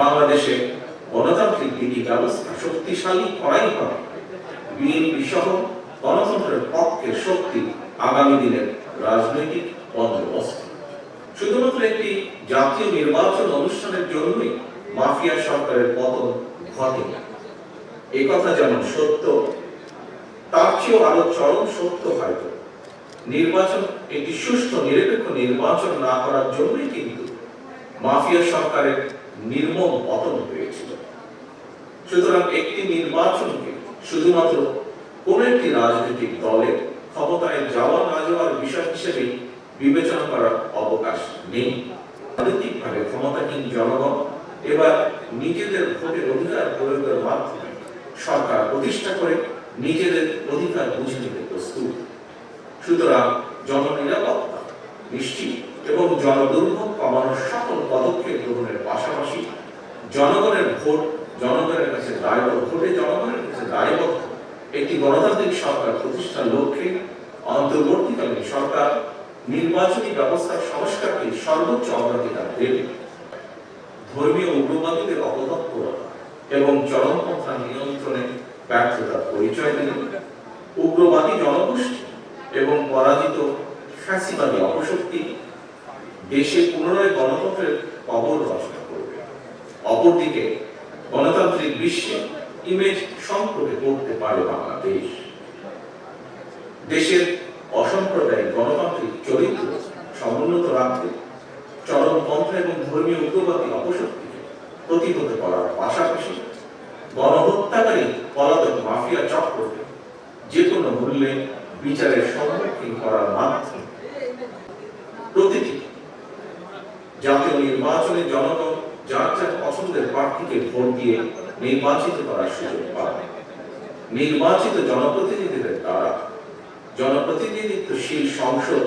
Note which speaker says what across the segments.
Speaker 1: বাংলাদেশে গণতান্ত্রিক নীতি ব্যবস্থা শক্তিশালী করাই হবে। বিএনপি সহ গণতন্ত্রের পক্ষে শক্তি আগামী দিনের রাজনৈতিক বন্দোবস্ত। শুধুমাত্র একটি জাতীয় নির্বাচন অনুষ্ঠানের জন্যই মাফিয়া সরকারের পতন ঘটে এই কথা যেমন সত্য, তার চেয়েও আরও চরম সত্য হয়তো। নির্বাচন, একটি সুষ্ঠু নিরপেক্ষ নির্বাচন না করার জন্যই কিন্তু মাফিয়া সরকারের নির্মম পতন হয়েছিল। সুতরাং একটি নির্বাচনকে শুধুমাত্র কোন একটি রাজনৈতিক দলের ক্ষমতায় যাওয়া না যাওয়ার বিষয় হিসেবে বিবেচনা করার অবকাশ নেই। রাজনৈতিকভাবে ক্ষমতাহীন জনগণ এবার নিজেদের ভোটের অধিকার প্রয়োগের মাধ্যমে সরকার প্রতিষ্ঠা করে নিজেদের অধিকার বুঝে নিতে প্রস্তুত। সুতরাং জননিরাপত্তা নিশ্চিত এবং জনদুর্ভোগ কমানোর সকল পদক্ষেপ গ্রহণের পাশাপাশি জনগণের ভোট, জনগণের কাছে দায়বদ্ধ, ভোটে জনগণের কাছে দায়বদ্ধ। একটি গণতান্ত্রিক সরকার প্রতিষ্ঠার লক্ষ্যে অন্তর্বর্তীকালীন সরকার নির্বাচনী ব্যবস্থার সংস্কারকে সর্বোচ্চ অগ্রাধিকার দেবে। ধর্মীয় উগ্রবাদীদের অপতৎপরতা এবং চরমপন্থা নিয়ন্ত্রণে ব্যর্থতার পরিচয় দিলে উগ্রবাদী জনগোষ্ঠী এবং পরাজিত ফ্যাসিবাদী অপশক্তি দেশে পুনরায় গণতন্ত্রের কবর রচনা করবে। অপরদিকে, গণতান্ত্রিক বিশ্বে ইমেজ সংকটে পড়তে পারে বাংলাদেশ। দেশের অসাম্প্রদায়িক গণতান্ত্রিক চরিত্র সমুন্নত রাখতে চরমপন্থা এবং ধর্মীয় উগ্রবাদী অপশক্তিকে প্রতিহত করার পাশাপাশি গণহত্যাকারী পলাতক মাফিয়া চক্রকে যে কোনো মূল্যে বিচারের সম্মুখীন করার মাধ্যমে প্রতিটি জাতীয় নির্বাচনে জনগণ যার যার পছন্দের প্রার্থীকে ভোট দিয়ে নির্বাচিত করার সুযোগ পাবে নির্বাচিত জনপ্রতিনিধিদের দ্বারা জনপ্রতিনিধিত্বশীল সংসদ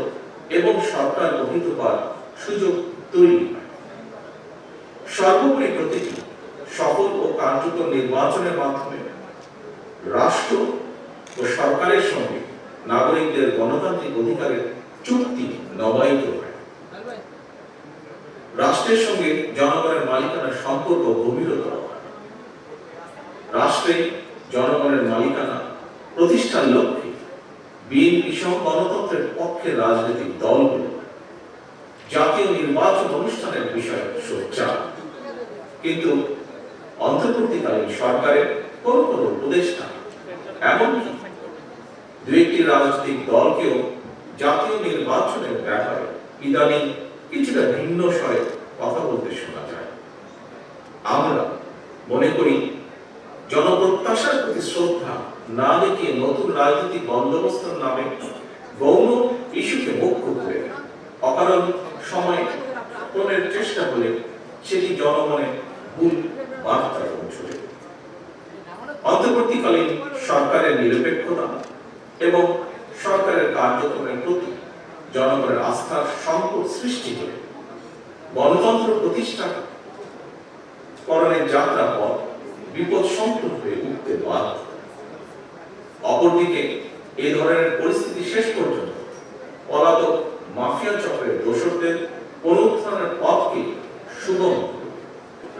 Speaker 1: এবং সরকার গঠিত করার সুযোগ তৈরি সর্বোপরি প্রতিটি সফল ও কার্যকর নির্বাচনের মাধ্যমে রাষ্ট্র ও সরকারের সঙ্গে নাগরিকদের গণতান্ত্রিক অধিকারের চুক্তি নবায়িত হয়। রাষ্ট্রের সঙ্গে জনগণের মালিকানার সম্পর্ক গভীরতর। রাষ্ট্রে জনগণের মালিকানা প্রতিষ্ঠার লক্ষ্যে বিএনপি সহ গণতন্ত্রের পক্ষে রাজনৈতিক দলগুলো জাতীয় নির্বাচন অনুষ্ঠানের বিষয়ে সোচ্চার। কিন্তু অন্তর্বর্তীকালীন সরকারের কোন কোন উপদেষ্টা, এমনকি দু একটি রাজনৈতিক দলকেও জাতীয় নির্বাচনের ব্যাপারে ইদানিং কিছুটা ভিন্ন স্বরে কথা বলতে শোনা যায়। আমরা মনে করি, জনপ্রত্যাশার প্রতি শ্রদ্ধা না দেখিয়ে নতুন রাজনৈতিক বন্দোবস্তের নামে গৌণ ইস্যুকে মুখ্য করে অকারণ সময় পূরণের চেষ্টা করে সেটি জনমনে ভুল বার্তা পৌঁছবে। অন্তর্বর্তীকালীন সরকারের নিরপেক্ষতা এবং সরকারের কার্যক্রমের প্রতি জনগণের আস্থার সংকট সৃষ্টি করে। গণতন্ত্র প্রতিষ্ঠা করণের যাত্রা পথ বিপদ সংকুল হয়ে উঠতে বাধ্য। অপরদিকে এ ধরনের পরিস্থিতি শেষ পর্যন্ত পলাতক মাফিয়া চক্রের দোষকদের পুনরুত্থানের পথকে সুগম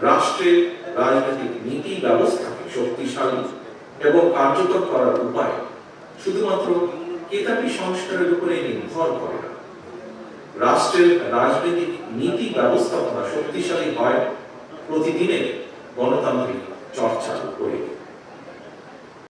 Speaker 1: রাষ্ট্রের রাজনৈতিক নীতি ব্যবস্থাকে শক্তিশালী এবং কার্যকর করার উপায় শুধুমাত্র কেতাবি সংস্কারের উপরে নির্ভর করে। না রাষ্ট্রের রাজনৈতিক নীতি ব্যবস্থাপনা শক্তিশালী হয় প্রতিদিনের গণতান্ত্রিক চর্চা করে